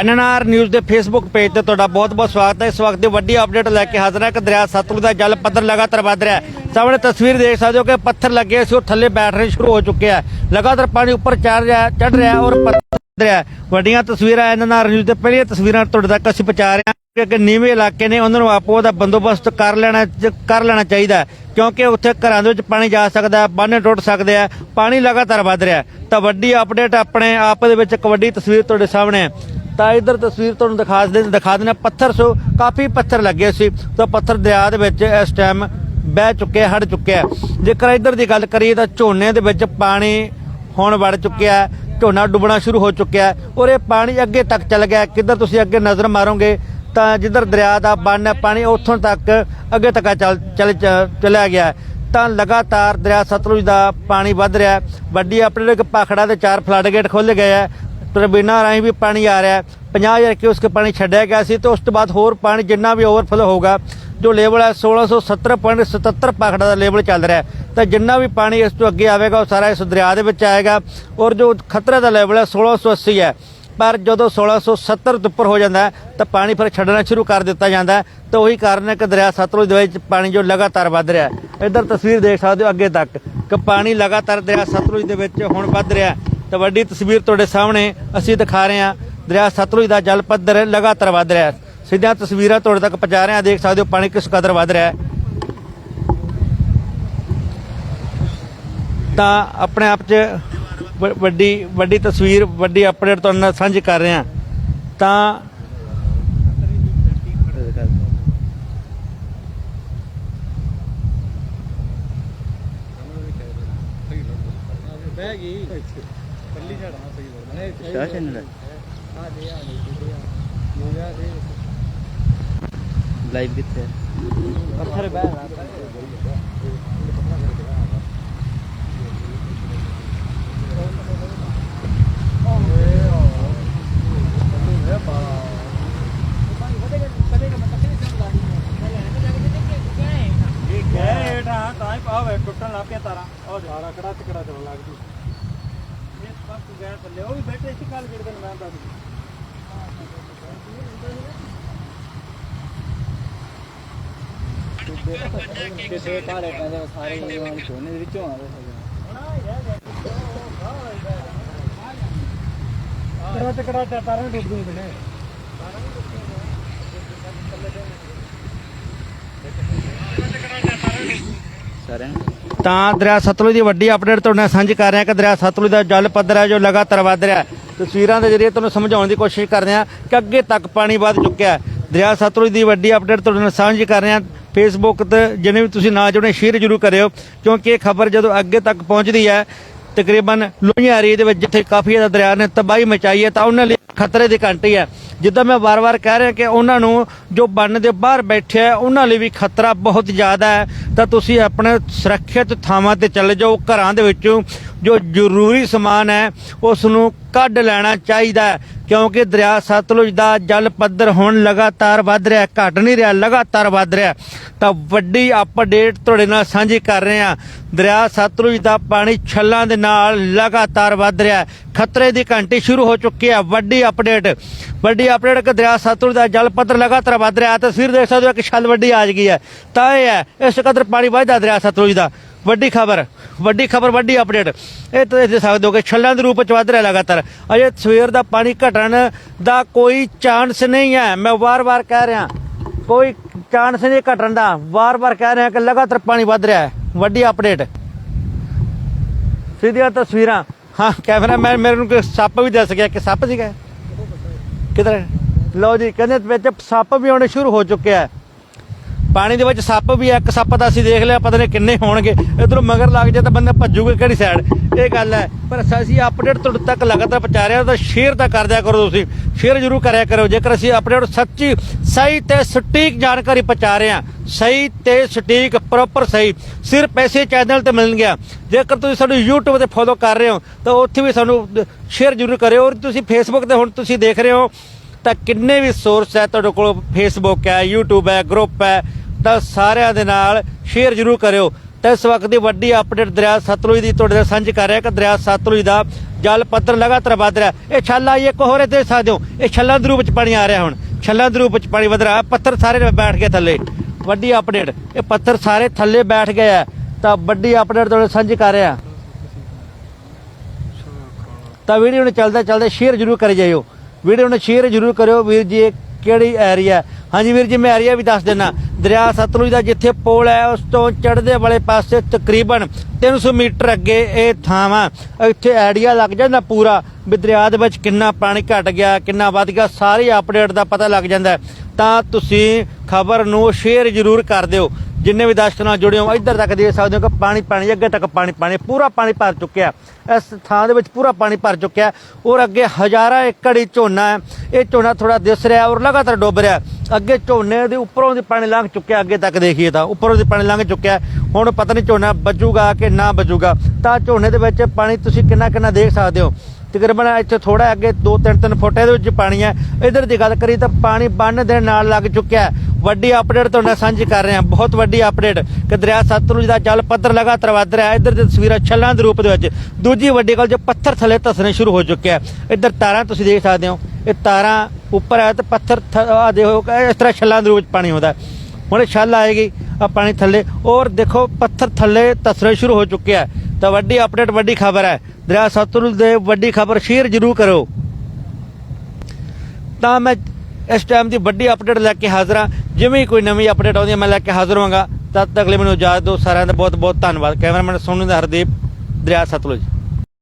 NNR news ਦੇ Facebook page ਤੇ ਤੁਹਾਡਾ ਬਹੁਤ-ਬਹੁਤ ਸਵਾਗਤ ਹੈ। ਇਸ ਵਕਤ ਦੀ ਵੱਡੀ ਅਪਡੇਟ ਲੈ ਕੇ ਹਾਜ਼ਰ ਹਾਂ ਕਿ ਦਰਿਆ ਸਤਲੁਜ ਦਾ ਜਲ ਪੱਧਰ ਲਗਾਤਾਰ ਵਧ ਰਿਹਾ ਹੈ। ਸਾਹਮਣੇ ਤਸਵੀਰ ਦੇਖ ਸਕਦੇ ਹੋ ਕਿ ਪੱਥਰ ਲੱਗੇ ਸੀ ਉਹ ਥੱਲੇ ਬੈਠਣੇ ਸ਼ੁਰੂ ਹੋ ਚੁੱਕੇ ਆ। ਲਗਾਤਾਰ ਪਾਣੀ ਉੱਪਰ ਚੜ ਰਿਹਾ ਚੜ ਰਿਹਾ ਔਰ ਪੱਥਰ ਰਿਹਾ ਵੱਡੀਆਂ ਤਸਵੀਰਾਂ ਐਨਐਨਆਰ ਨਿਊਜ਼ ਦੇ ਪਹਿਲੀਆਂ ਤਸਵੀਰਾਂ ਤੁਹਾਡੇ ਤੱਕ ਅਸੀਂ ਪਹੁੰਚਾ ਰਹੇ ਹਾਂ ਕਿ ਅੱਗੇ ਨੀਵੇਂ ਇਲਾਕੇ ਨੇ ਉਹਨਾਂ ਨੂੰ ਆਪੋ ਦਾ ਬੰਦੋਬਸਤ ਕਰ ਲੈਣਾ ਕਰ ਲੈਣਾ ਚਾਹੀਦਾ ਹੈ, ਕਿਉਂਕਿ ਉੱਥੇ ਘਰਾਂ ਦੇ ਵਿੱਚ ਪਾਣੀ ਜਾ ਸਕਦਾ ਹੈ ਬੰਨ ਟੁੱਟ ਸਕਦੇ ਆ ਪਾਣੀ ਲਗਾਤਾਰ ਵਧ ਰਿਹਾ ਤਾਂ ਵੱਡੀ ਅਪਡੇਟ ਆਪਣੇ ਆਪ ਦੇ ਵਿੱਚ ਇੱਕ ਵੱਡੀ ਤਸਵੀਰ ਤੁਹਾਡੇ ਸਾਹਮਣੇ ਹੈ। ਤਾਂ ਇਧਰ ਤਸਵੀਰ ਤੁਹਾਨੂੰ ਦਿਖਾ ਦੇ ਦਿਖਾ ਦੇਣਾ ਪੱਥਰ ਸੋ ਕਾਫੀ ਪੱਥਰ ਲੱਗੇ ਸੀ। ਤਾਂ ਪੱਥਰ ਦਰਿਆ ਦੇ ਵਿੱਚ ਇਸ ਟਾਈਮ ਬਹਿ ਚੁੱਕੇ ਹੜ ਚੁੱਕਿਆ ਜੇਕਰ ਇਧਰ ਦੀ ਗੱਲ ਕਰੀਏ ਤਾਂ ਝੋਨੇ ਦੇ ਵਿੱਚ ਪਾਣੀ ਹੁਣ ਵੜ ਚੁੱਕਿਆ ਝੋਨਾ ਡੁੱਬਣਾ ਸ਼ੁਰੂ ਹੋ ਚੁੱਕਿਆ ਔਰ ਇਹ ਪਾਣੀ ਅੱਗੇ ਤੱਕ ਚੱਲ ਗਿਆ ਕਿੱਧਰ ਤੁਸੀਂ ਅੱਗੇ ਨਜ਼ਰ ਮਾਰੋਗੇ ਤਾਂ ਜਿੱਧਰ ਦਰਿਆ ਦਾ ਬੰਨ ਹੈ, ਪਾਣੀ ਉੱਥੋਂ ਤੱਕ ਅੱਗੇ ਤੱਕ ਚੱਲ ਚੱਲ, ਚਲਿਆ ਗਿਆ ਤਾਂ ਲਗਾਤਾਰ ਦਰਿਆ ਸਤਲੁਜ ਦਾ ਪਾਣੀ ਵੱਧ ਰਿਹਾ ਵੱਡੀ ਆਪਣੇ ਇੱਕ ਪਾਖੜਾ ਦੇ ਚਾਰ ਫਲੱਡ ਗੇਟ ਖੋਲ੍ਹੇ ਗਏ ਹੈ। ਟਰਬੀਨਾਂ ਰਾਹੀਂ ਵੀ ਪਾਣੀ ਆ ਰਿਹਾ ਹੈ। 50000 ਕਿਊਸਕ ਪਾਣੀ ਛੱਡਿਆ ਗਿਆ ਸੀ ਤੇ ਉਸ ਤੋਂ ਬਾਅਦ ਹੋਰ ਪਾਣੀ ਜਿੰਨਾ ਵੀ ਓਵਰਫਲੋ ਹੋਊਗਾ, ਜੋ ਲੇਵਲ ਹੈ 1670.77 ਪਾਖੜਾ ਦਾ ਲੇਵਲ ਚੱਲ ਰਿਹਾ ਹੈ। ਤਾਂ ਜਿੰਨਾ ਵੀ ਪਾਣੀ ਇਸ ਤੋਂ ਅੱਗੇ ਆਵੇਗਾ, ਉਹ ਸਾਰਾ ਇਸ ਦਰਿਆ ਦੇ ਵਿੱਚ ਆਏਗਾ ਔਰ ਜੋ ਖਤਰੇ ਦਾ ਲੈਵਲ ਹੈ 1680 ਹੈ। ਪਰ ਜਦੋਂ 1670 ਤੋਂ ਉੱਪਰ ਹੋ ਜਾਂਦਾ ਤਾਂ ਪਾਣੀ ਫਿਰ ਛੱਡਣਾ ਸ਼ੁਰੂ ਕਰ ਦਿੱਤਾ ਜਾਂਦਾ ਤਾਂ ਉਹੀ ਕਾਰਨ ਹੈ ਕਿ ਦਰਿਆ ਸਤਲੁਜ ਦੇ ਵਿੱਚ ਪਾਣੀ ਜੋ ਲਗਾਤਾਰ ਵੱਧ ਰਿਹਾ ਹੈ। ਇੱਧਰ ਤਸਵੀਰ ਦੇਖ ਸਕਦੇ ਹੋ ਅੱਗੇ ਤੱਕ ਕਿ ਪਾਣੀ ਲਗਾਤਾਰ ਦਰਿਆ ਸਤਲੁਜ ਦੇ ਵਿੱਚ ਹੁਣ ਵੱਧ ਰਿਹਾ ਹੈ। ਤਾਂ ਵੱਡੀ ਤਸਵੀਰ ਤੁਹਾਡੇ ਸਾਹਮਣੇ ਅਸੀਂ ਦਿਖਾ ਰਹੇ ਹਾਂ। ਦਰਿਆ ਸਤਲੁਜ ਦਾ ਜਲ ਪੱਧਰ ਲਗਾਤਾਰ ਵੱਧ ਰਿਹਾ ਹੈ। ਸਿੱਧੀਆਂ ਤਸਵੀਰਾਂ ਤੁਹਾਡੇ ਤੱਕ ਪਹੁੰਚਾ ਰਹੇ ਹਾਂ। ਦੇਖ ਸਕਦੇ ਹੋ ਪਾਣੀ ਕਿਸ ਕਦਰ ਵੱਧ ਰਿਹਾ ਹੈ। ਤਾਂ ਆਪਣੇ ਆਪ 'ਚ ਵੱਡੀ ਵੱਡੀ ਤਸਵੀਰ, ਵੱਡੀ ਅਪਡੇਟ ਤੁਹਾਡੇ ਨਾਲ ਸਾਂਝੀ ਕਰ ਰਹੇ ਹਾਂ। ਤਾਂ ਬਹਿ ਗਈ। ਪੱਲੀ ਛੜਨਾ ਸਹੀ ਬੋਲਣਾ ਸ਼ਾਹ ਚੈਨਲ ਹੈ ਆ ਦੇ ਆ ਦੇ ਮੇਰਾ ਦੇ ਲਾਈਵ ਕਿੱਥੇ ਪੱਥਰ ਬਹਿ ਰਹਾ ਠੀਕ ਹੈ ਹੇਠਾਂ ਤਾਂ ਹੀ ਪਾਵੇ ਟੁੱਟਣ ਲੱਗ ਪਿਆ ਤਾਰਾਂ ਉਹ ਸਾਰਾ ਕੜਾ ਟਕੜਾ ਚੱਲਣ ਲੱਗ ਜੂ ਇਹ ਗਿਆ ਥੱਲੇ ਉਹ ਵੀ ਬੈਠੇ ਸੀ ਕੱਲ ਜਿਹੜੇ ਦਿਨ ਮੈਂ ਦੱਸ ਕਿਤੇ ਕਾਲੇ ਕਹਿੰਦੇ ਸਾਰੇ ਲੋਕਾਂ ਨੂੰ ਦੇ ਵਿੱਚੋਂ ਆਵੇ ਕੜਾ ਟਕੜਾ ਤਾਰਾਂ ਡੁੱਬ ਗਈ ਬਣੇ ਤਾਂ ਦਰਿਆ ਸਤਲੁਜ ਦੀ ਵੱਡੀ ਅਪਡੇਟ ਤੁਹਾਡੇ ਨਾਲ ਸਾਂਝੀ ਕਰ ਰਹੇ ਹਾਂ ਕਿ ਦਰਿਆ ਸਤਲੁਜ ਦਾ ਜਲ ਪੱਧਰ ਹੈ ਜੋ ਲਗਾਤਾਰ ਵੱਧ ਰਿਹਾ ਤਸਵੀਰਾਂ ਦੇ ਜ਼ਰੀਏ ਤੁਹਾਨੂੰ ਸਮਝਾਉਣ ਦੀ ਕੋਸ਼ਿਸ਼ ਕਰਦੇ ਹਾਂ ਕਿ ਅੱਗੇ ਤੱਕ ਪਾਣੀ ਵੱਧ ਚੁੱਕਿਆ ਦਰਿਆ ਸਤਲੁਜ ਦੀ ਵੱਡੀ ਅਪਡੇਟ ਤੁਹਾਡੇ ਨਾਲ ਸਾਂਝੀ ਕਰ ਰਹੇ ਹਾਂ। ਫੇਸਬੁੱਕ ਤੇ ਜਿਹਨੇ ਵੀ ਤੁਸੀਂ ਨਾ ਜੁੜੇ ਸ਼ੇਅਰ ਜ਼ਰੂਰ ਕਰਿਓ, ਕਿਉਂਕਿ ਇਹ ਖਬਰ ਜਦੋਂ ਅੱਗੇ ਤੱਕ ਪਹੁੰਚਦੀ ਹੈ ਤਕਰੀਬਨ ਲੋਹੀਆਂ ਏਰੀਏ ਦੇ ਵਿੱਚ ਜਿੱਥੇ ਕਾਫੀ ਜ਼ਿਆਦਾ ਦਰਿਆ ਨੇ ਤਬਾਹੀ ਮਚਾਈ ਹੈ, ਤਾਂ ਉਹਨਾਂ ਲਈ ਖਤਰੇ ਦੀ ਘੰਟੀ ਹੈ। ਜਿੱਦਾਂ ਮੈਂ ਵਾਰ-ਵਾਰ ਕਹਿ ਰਿਹਾ ਕਿ ਉਹਨਾਂ ਨੂੰ ਜੋ ਬੰਨ ਦੇ ਬਾਹਰ ਬੈਠੇ ਆ, ਉਹਨਾਂ ਲਈ ਵੀ ਖਤਰਾ ਬਹੁਤ ਜ਼ਿਆਦਾ ਹੈ। ਤਾਂ ਤੁਸੀਂ ਆਪਣੇ ਸੁਰੱਖਿਅਤ ਥਾਵਾਂ ਤੇ ਚਲੇ ਜਾਓ, ਘਰਾਂ ਦੇ ਵਿੱਚੋਂ ਜੋ ਜ਼ਰੂਰੀ ਸਮਾਨ ਹੈ ਉਸ ਨੂੰ ਕੱਢ ਲੈਣਾ ਚਾਹੀਦਾ ਹੈ। ਕਿਉਂਕਿ ਦਰਿਆ ਸਤਲੁਜ ਦਾ ਜਲ ਪੱਧਰ ਹੁਣ ਲਗਾਤਾਰ ਵੱਧ ਰਿਹਾ ਹੈ, ਘਟ ਨਹੀਂ ਰਿਹਾ ਲਗਾਤਾਰ ਵੱਧ ਰਿਹਾ। ਤਾਂ ਵੱਡੀ ਅਪਡੇਟ ਤੁਹਾਡੇ ਨਾਲ ਸਾਂਝੀ ਕਰ ਰਹੇ ਹਾਂ। ਦਰਿਆ ਸਤਲੁਜ ਦਾ ਪਾਣੀ ਛੱਲਾਂ ਦੇ ਨਾਲ ਲਗਾਤਾਰ ਵੱਧ ਰਿਹਾ ਖਤਰੇ ਦੀ ਘੰਟੀ ਸ਼ੁਰੂ ਹੋ ਚੁੱਕੀ ਹੈ ਵੱਡੀ ਅਪਡੇਟ ਵੱਡੀ ਅਪਡੇਟ ਕਿ ਦਰਿਆ ਸਤਲੁਜ ਦਾ ਜਲ ਪੱਧਰ ਲਗਾਤਾਰ ਵੱਧ ਰਿਹਾ ਤਸਵੀਰ ਦੇਖ ਸਕਦੇ ਹੋ ਕਿ ਛੱਲ ਵੱਡੀ ਆ ਗਈ ਹੈ। ਤਾਂ ਇਹ ਹੈ ਇਸ ਕਦਰ ਪਾਣੀ ਵੱਧਦਾ ਦਰਿਆ ਸਤਲੁਜ ਦਾ। ਵੱਡੀ ਖਬਰ ਵੱਡੀ ਖਬਰ, ਵੱਡੀ ਅਪਡੇਟ ਇਹ ਤੁਸੀਂ ਦੇਖ ਸਕਦੇ ਹੋ ਕਿ ਛੱਲਾਂ ਦੇ ਰੂਪ ਵਿੱਚ ਵੱਧ ਰਿਹਾ ਲਗਾਤਾਰ। ਅਜੇ ਸਵੇਰ ਦਾ ਪਾਣੀ ਘਟਣ ਦਾ ਕੋਈ ਚਾਂਸ ਨਹੀਂ ਹੈ। ਮੈਂ ਵਾਰ-ਵਾਰ ਕਹਿ ਰਿਹਾ, ਕੋਈ ਚਾਂਸ ਨਹੀਂ ਘਟਣ ਦਾ। ਵਾਰ-ਵਾਰ ਕਹਿ ਰਿਹਾ ਕਿ ਲਗਾਤਾਰ ਪਾਣੀ ਵੱਧ ਰਿਹਾ ਹੈ। ਵੱਡੀ ਅਪਡੇਟ ਸਿੱਧੀਆਂ ਤਸਵੀਰਾਂ। ਹਾਂ ਕੈਮਰਾਮੈਨ ਮੇਰੇ ਨੂੰ ਕੋਈ ਸੱਪ ਵੀ ਦੱਸ ਗਿਆ ਕਿ ਸੱਪ ਸੀਗਾ ਕਿਧਰ ਲਓ ਜੀ, ਕਹਿੰਦੇ ਵਿੱਚ ਸੱਪ ਵੀ ਆਉਣੇ ਸ਼ੁਰੂ ਹੋ ਚੁੱਕਿਆ ਹੈ ਪਾਣੀ ਦੇ ਵਿੱਚ ਸੱਪ ਵੀ ਹੈ ਇੱਕ ਸੱਪ ਤਾਂ ਅਸੀਂ ਦੇਖ ਲਿਆ, ਪਤਾ ਨਹੀਂ ਕਿੰਨੇ ਹੋਣਗੇ। ਇਧਰੋਂ ਮਗਰ ਲੱਗ ਜਾਏ ਤਾਂ ਬੰਦਾ ਭੱਜੂਗਾ ਕਿਹੜੀ ਸਾਈਡ ਇਹ ਗੱਲ ਹੈ। ਪਰ ਅਸੀਂ ਅਪਡੇਟ ਤੁਹਾਡੇ ਤੱਕ ਲਗਾਤਾਰ ਪਹੁੰਚਾ ਰਹੇ ਹਾਂ, ਤਾਂ ਸ਼ੇਅਰ ਤਾਂ ਕਰ ਦਿਆ ਕਰੋ ਤੁਸੀਂ। ਸ਼ੇਅਰ ਜ਼ਰੂਰ ਕਰਿਆ ਕਰੋ। ਜੇਕਰ ਅਸੀਂ ਅਪਡੇਟ ਸੱਚੀ, ਸਹੀ ਤੇ ਸਟੀਕ ਜਾਣਕਾਰੀ ਪਹੁੰਚਾ ਰਹੇ ਹਾਂ, ਸਹੀ ਤੇ ਸਟੀਕ ਪ੍ਰੋਪਰ ਸਹੀ, ਸਿਰਫ ਪੈਸੇ ਚੈਨਲ ਤੇ ਮਿਲਣਗੇ ਜੇਕਰ ਤੁਸੀਂ ਸਾਨੂੰ YouTube ਤੇ ਫੋਲੋ ਕਰ ਰਹੇ ਹੋ, ਤਾਂ ਉੱਥੇ ਵੀ ਸਾਨੂੰ ਸ਼ੇਅਰ ਜ਼ਰੂਰ ਕਰਿਓ। ਔਰ ਤੁਸੀਂ Facebook ਤੇ ਹੁਣ ਤੁਸੀਂ ਦੇਖ ਰਹੇ ਹੋ, ਤਾਂ ਕਿੰਨੇ ਵੀ ਸੋਰਸ ਹੈ ਤੁਹਾਡੇ ਕੋਲ। ਫੇਸਬੁੱਕ ਹੈ, YouTube ਹੈ ਗਰੁੱਪ ਹੈ ਤਾਂ ਸਾਰਿਆਂ ਦੇ ਨਾਲ ਸ਼ੇਅਰ ਜ਼ਰੂਰ ਕਰਿਓ। ਤਾਂ ਇਸ ਵਕਤ ਦੀ ਵੱਡੀ ਅਪਡੇਟ ਦਰਿਆ ਸਤਲੁਜ ਦੀ ਤੁਹਾਡੇ ਨਾਲ ਸਾਂਝੀ ਕਰ ਰਿਹਾ ਕਿ ਦਰਿਆ ਸਤਲੁਜ ਦਾ ਜਲ ਪੱਧਰ ਲਗਾਤਾਰ ਵਧ ਰਿਹਾ। ਇਹ ਛੱਲਾ ਇਹ ਇੱਕ ਦੇ ਸਕਦੇ ਹੋ ਇਹ ਛੱਲਾਂ ਦੇ ਰੂਪ ਵਿੱਚ ਪਾਣੀ ਆ ਰਿਹਾ ਹੁਣ। ਛੱਲਾਂ ਦੇ ਰੂਪ ਵਿੱਚ ਪਾਣੀ ਵਧ ਰਿਹਾ। ਪੱਥਰ ਸਾਰੇ ਬੈਠ ਗਏ ਥੱਲੇ। ਵੱਡੀ ਅਪਡੇਟ ਇਹ ਪੱਥਰ ਸਾਰੇ ਥੱਲੇ ਬੈਠ ਗਏ ਆ। ਤਾਂ ਵੱਡੀ ਅਪਡੇਟ ਤੁਹਾਡੇ ਸਾਂਝੀ ਕਰ ਰਿਹਾ। ਤਾਂ ਵੀਡੀਓ ਨੂੰ ਚੱਲਦਾ ਚੱਲਦਾ ਸ਼ੇਅਰ ਜ਼ਰੂਰ ਕਰੀ ਜਾਇਓ। ਵੀਡੀਓ ਨੂੰ ਸ਼ੇਅਰ ਜ਼ਰੂਰ ਕਰਿਓ। ਵੀਰ ਜੀ, ਇਹ ਕਿਹੜੀ ਏਰੀਆ ਹੈ? ਹਾਂਜੀ ਵੀਰ ਜੀ, ਮੈਂ ਏਰੀਆ ਵੀ ਦੱਸ ਦਿੰਨਾ। ਦਰਿਆ ਸਤਲੁਜ ਦਾ ਜਿੱਥੇ ਪੋਲ ਹੈ, ਉਸ ਤੋਂ ਚੜ੍ਹਦੇ ਵਾਲੇ ਪਾਸੇ ਤਕਰੀਬਨ 300 ਮੀਟਰ ਅੱਗੇ ਇਹ ਥਾਂ ਵਾ। ਇੱਥੇ ਆਈਡੀਆ ਲੱਗ ਜਾਂਦਾ ਪੂਰਾ ਵੀ ਦਰਿਆ ਦੇ ਵਿੱਚ ਕਿੰਨਾ ਪਾਣੀ ਘਟ ਗਿਆ, ਕਿੰਨਾ ਵੱਧ ਗਿਆ, ਸਾਰੀ ਅਪਡੇਟ ਦਾ ਪਤਾ ਲੱਗ ਜਾਂਦਾ। ਤਾਂ ਤੁਸੀਂ ਖਬਰ ਨੂੰ ਸ਼ੇਅਰ ਜ਼ਰੂਰ ਕਰ ਦਿਓ। ਜਿੰਨੇ ਵੀ ਦਰਸ਼ਕ ਨਾਲ ਜੁੜੇ ਹੋ, ਇੱਧਰ ਤੱਕ ਦੇਖ ਸਕਦੇ ਹੋ ਕਿ ਪਾਣੀ ਪਾਣੀ, ਅੱਗੇ ਤੱਕ ਪਾਣੀ ਪਾਣੀ, ਪੂਰਾ ਪਾਣੀ ਭਰ ਚੁੱਕਿਆ ਇਸ ਥਾਂ ਦੇ ਵਿੱਚ ਪੂਰਾ ਪਾਣੀ ਭਰ ਚੁੱਕਿਆ ਔਰ ਅੱਗੇ ਹਜ਼ਾਰਾਂ ਏਕੜ ਹੀ ਝੋਨਾ ਹੈ। ਇਹ ਝੋਨਾ ਥੋੜਾ ਦਿਸ ਰਿਹਾ ਔਰ ਲਗਾਤਾਰ ਡੁੱਬ ਰਿਹਾ ਅੱਗੇ ਝੋਨੇ ਦੇ ਉੱਪਰੋਂ ਦੀ ਪਾਣੀ ਲੰਘ ਚੁੱਕਿਆ ਅੱਗੇ ਤੱਕ ਦੇਖੀਏ ਤਾਂ ਉੱਪਰੋਂ ਦੀ ਪਾਣੀ ਲੰਘ ਚੁੱਕਿਆ ਹੁਣ ਪਤਾ ਨਹੀਂ ਝੋਨਾ ਬਚੂਗਾ ਕਿ ਨਾ ਬਚੂਗਾ ਤਾਂ ਝੋਨੇ ਦੇ ਵਿੱਚ ਪਾਣੀ ਤੁਸੀਂ ਕਿੰਨਾ ਕਿੰਨਾ ਦੇਖ ਸਕਦੇ ਹੋ। ਤਕਰੀਬਨ ਇੱਥੇ ਥੋੜਾ ਅੱਗੇ 2-3 ਫੁੱਟ ਇਹਦੇ ਵਿੱਚ ਪਾਣੀ ਹੈ। ਇਧਰ ਦੀ ਗੱਲ ਕਰੀ ਤਾਂ ਪਾਣੀ ਬੰਨ ਦੇ ਨਾਲ ਲੱਗ ਚੁੱਕਿਆ ਹੈ। ਵੱਡੀ ਅਪਡੇਟ ਤੁਹਾਡੇ ਨਾਲ ਸਾਂਝੀ ਕਰ ਰਹੇ ਹਾਂ। ਬਹੁਤ ਵੱਡੀ ਅਪਡੇਟ ਕਿ ਦਰਿਆ ਸਤਲੁਜ ਦਾ ਜਲ ਪੱਧਰ ਲਗਾਤਾਰ ਵਧ ਰਿਹਾ ਹੈ। ਇਧਰ ਦੀ ਤਸਵੀਰਾਂ ਛੱਲਾਂ ਦੇ ਰੂਪ ਦੇ ਵਿੱਚ। ਦੂਜੀ ਵੱਡੀ ਗੱਲ ਜੋ ਪੱਥਰ ਥੱਲੇ ਧਸਣੇ ਸ਼ੁਰੂ ਹੋ ਚੁੱਕਿਆ ਹੈ। ਇਧਰ ਤਾਰਾਂ ਤੁਸੀਂ ਦੇਖ ਸਕਦੇ ਹੋ। ਇਹ ਤਾਰਾਂ ਉੱਪਰ ਹੈ ਤੇ ਪੱਥਰ ਥ- ਆਹ ਦੇਖੋ, ਇਸ ਤਰ੍ਹਾਂ ਛੱਲਾਂ ਦੇ ਰੂਪ ਵਿੱਚ ਪਾਣੀ ਆਉਂਦਾ ਹੁਣ ਛੱਲ ਆਏਗੀ ਆ ਪਾਣੀ ਥੱਲੇ। ਔਰ ਦੇਖੋ, ਪੱਥਰ ਥੱਲੇ ਧਸਣੇ ਸ਼ੁਰੂ ਹੋ ਚੁੱਕਿਆ ਹੈ। ਤਾਂ ਵੱਡੀ ਅਪਡੇਟ ਵੱਡੀ ਖਬਰ ਹੈ। ਦਰਿਆ ਸਤਲੁਜ ਦੇ ਵੱਡੀ ਖਬਰ ਸ਼ੇਅਰ ਜ਼ਰੂਰ ਕਰੋ ਤਾਂ ਮੈਂ ਇਸ ਟਾਈਮ ਦੀ ਵੱਡੀ ਅਪਡੇਟ ਲੈ ਕੇ ਹਾਜ਼ਰ ਹਾਂ। ਜਿਵੇਂ ਹੀ ਕੋਈ ਨਵੀਂ ਅਪਡੇਟ ਆਉਂਦੀ ਹੈ, ਮੈਂ ਲੈ ਕੇ ਹਾਜ਼ਰ ਹੋਵਾਂਗਾ। ਤਦ ਤੱਕ ਲਈ ਮੈਨੂੰ ਇਜਾਜ਼ਤ ਦਿਓ। ਸਾਰਿਆਂ ਦਾ ਬਹੁਤ ਬਹੁਤ ਧੰਨਵਾਦ। ਕੈਮਰਾਮੈਨ ਸੋਨੂ ਦਾ ਹਰਦੀਪ, ਦਰਿਆ ਸਤਲੁਜ।